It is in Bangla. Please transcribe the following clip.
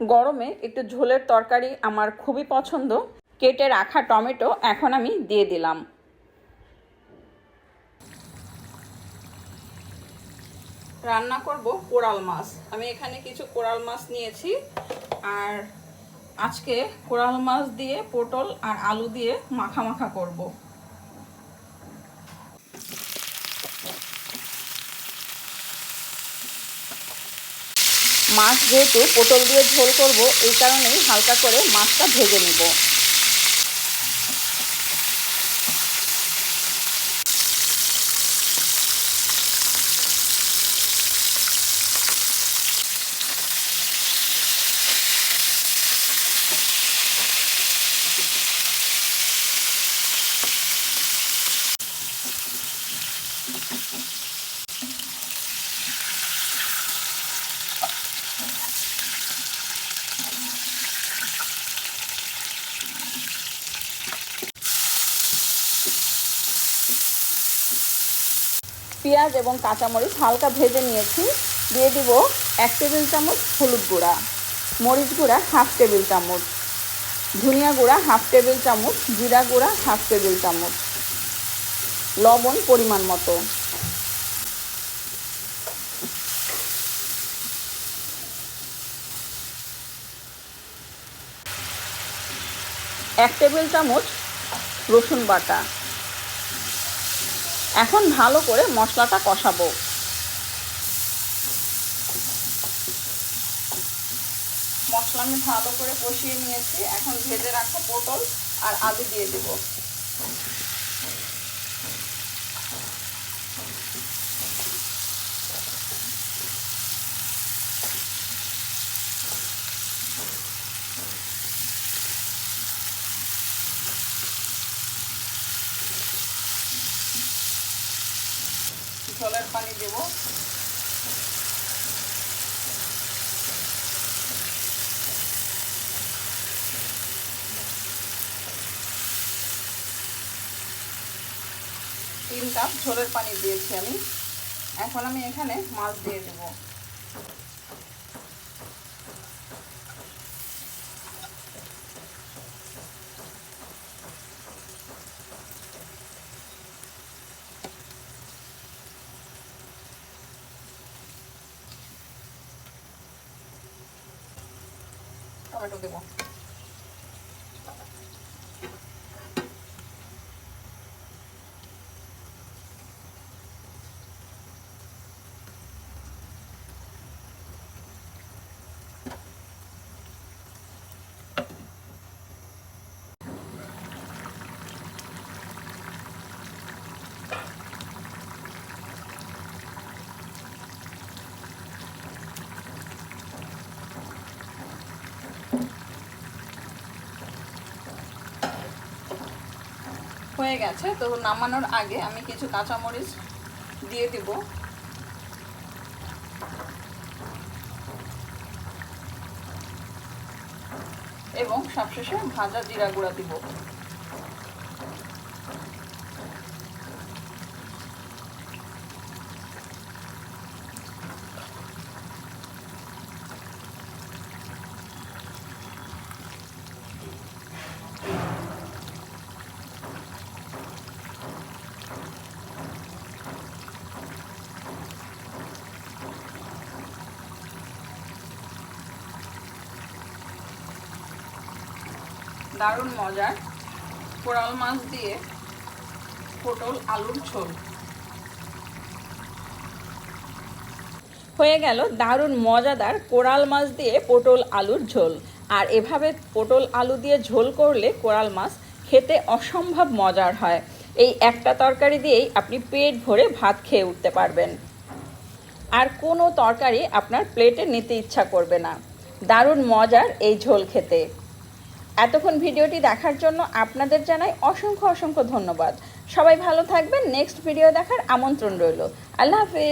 গরমে একটু ঝোলের তরকারি আমার খুবই পছন্দ। কেটে রাখা টমেটো এখন আমি দিয়ে দিলাম। রান্না করব কোরাল মাছ। আমি এখানে কিছু কোরাল মাছ নিয়েছি। আর আজকে কোরাল মাছ দিয়ে পটল আর আলু দিয়ে মাখা মাখা করব। মাছ যেহেতু পটল দিয়ে ঝোল করব এই কারণেই হালকা করে মাছটা ভেজে নিব। পেঁয়াজ এবং কাঁচামরিচ হালকা ভেজে নিয়েছি। দিয়ে দিব এক টেবিল চামচ হলুদ গুঁড়া, মরিচ গুঁড়া হাফ টেবিল চামচ, ধনিয়া গুঁড়া হাফ টেবিল চামচ, জিরা গুঁড়া হাফ টেবিল চামচ, লবণ পরিমাণ মতো। এক টেবিল চামচ রসুন বাটা এখন ভালো করে মশলাটা কষাবো। মশলা আমি ভালো করে কষিয়ে নিয়েছি। এখন ভেজে রাখা পটল আর আলু দিয়ে দেব। ঝোলের পানি দেব। তিন কাপ ঝোলের পানি দিয়েছি আমি। এখন আমি এখানে মাছ দিয়ে দেব। টমেটো দেবো। হয়ে গেছে, তো নামানোর আগে আমি কিছু কাঁচামরিচ দিয়ে দিব। এবং সবশেষে ভাজা জিরা গুঁড়া দিব। দারুণ মজার। কোরাল মাছ দিয়ে পটল, আলুর ঝোল। হয়ে গেল দারুণ মজাদার কোরাল মাছ দিয়ে পটল, আলুর ঝোল। আর এভাবে পটল, আলু দিয়ে ঝোল করলে কোরাল মাছ খেতে অসম্ভব মজার হয়। এই একটা তরকারি দিয়েই আপনি পেট ভরে ভাত খেয়ে উঠতে পারবেন। আর কোনো তরকারি আপনার প্লেটে নিতে ইচ্ছা করবে না। দারুণ মজার এই ঝোল খেতে। এতক্ষণ ভিডিওটি দেখার জন্য আপনাদের জানাই অসংখ্য অসংখ্য ধন্যবাদ। সবাই ভালো থাকবেন। নেক্সট ভিডিও দেখার আমন্ত্রণ রইল। আল্লাহ হাফিজ।